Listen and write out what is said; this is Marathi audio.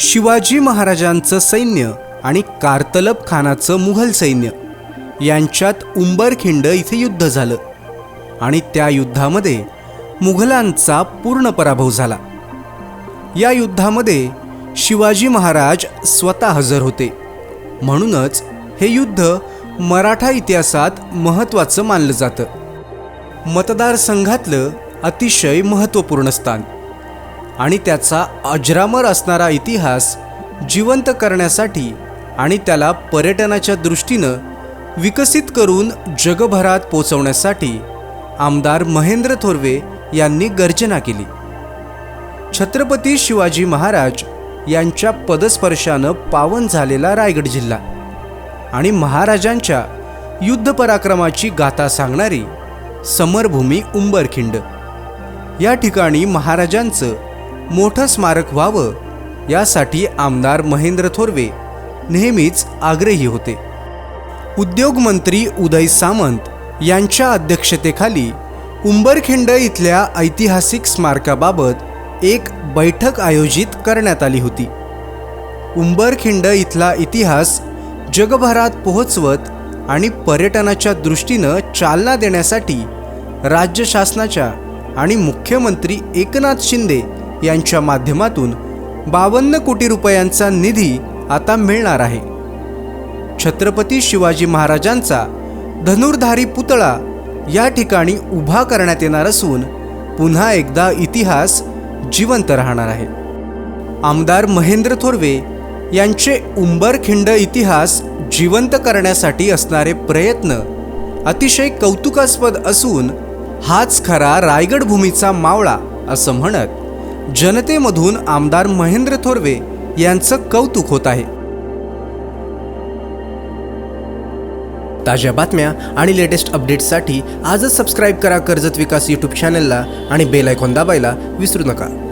शिवाजी महाराजांचं सैन्य आणि कार्तलब खानाचं मुघल सैन्य. यांच्यात उंबरखिंड इथे युद्ध झालं. आणि त्या युद्धामध्ये मुघलांचा पूर्ण पराभव झाला. या युद्धामध्ये शिवाजी महाराज स्वतः हजर होते. म्हणूनच हे युद्ध मराठा इतिहासात महत्त्वाचं मानलं जातं. मतदारसंघातलं अतिशय महत्त्वपूर्ण स्थान. आणि त्याचा अजरामर असणारा इतिहास जिवंत करण्यासाठी आणि त्याला पर्यटनाच्या दृष्टीनं विकसित करून जगभरात पोचवण्यासाठी आमदार महेंद्र थोरवे यांनी गर्जना केली. छत्रपती शिवाजी महाराज यांच्या पदस्पर्शानं पावन झालेला रायगड जिल्हा आणि महाराजांच्या युद्ध पराक्रमाची गाथा सांगणारी समरभूमी उंबरखिंड. या ठिकाणी महाराजांचं मोठं स्मारक व्हावं यासाठी आमदार महेंद्र थोरवे नेहमीच आग्रही होते. उद्योगमंत्री उदय सामंत यांच्या अध्यक्षतेखाली उंबरखिंड इथल्या ऐतिहासिक स्मारकाबाबत एक बैठक आयोजित करण्यात आली होती. उंबरखिंड इथला इतिहास जगभरात पोहोचवत आणि पर्यटनाच्या दृष्टीनं चालना देण्यासाठी राज्य शासनाच्या आणि मुख्यमंत्री एकनाथ शिंदे यांच्या माध्यमातून बावन्न कोटी रुपयांचा निधी आता मिळणार आहे. छत्रपती शिवाजी महाराजांचा धनुर्धारी पुतळा या ठिकाणी उभा करण्यात येणार असून पुन्हा एकदा इतिहास जिवंत राहणार आहे. आमदार महेंद्र थोरवे यांचे उंबरखिंड इतिहास जिवंत करण्यासाठी असणारे प्रयत्न अतिशय कौतुकास्पद असून हाच खरा रायगड भूमीचा मावळा असं म्हणत जनतेमधून आमदार महेंद्र थोरवे यांचं कौतुक होत आहे. ताज्या बातम्या आणि लेटेस्ट अपडेट्ससाठी आजच सबस्क्राईब करा कर्जत विकास यूट्यूब चॅनलला आणि बेल आयकॉन दाबायला विसरू नका.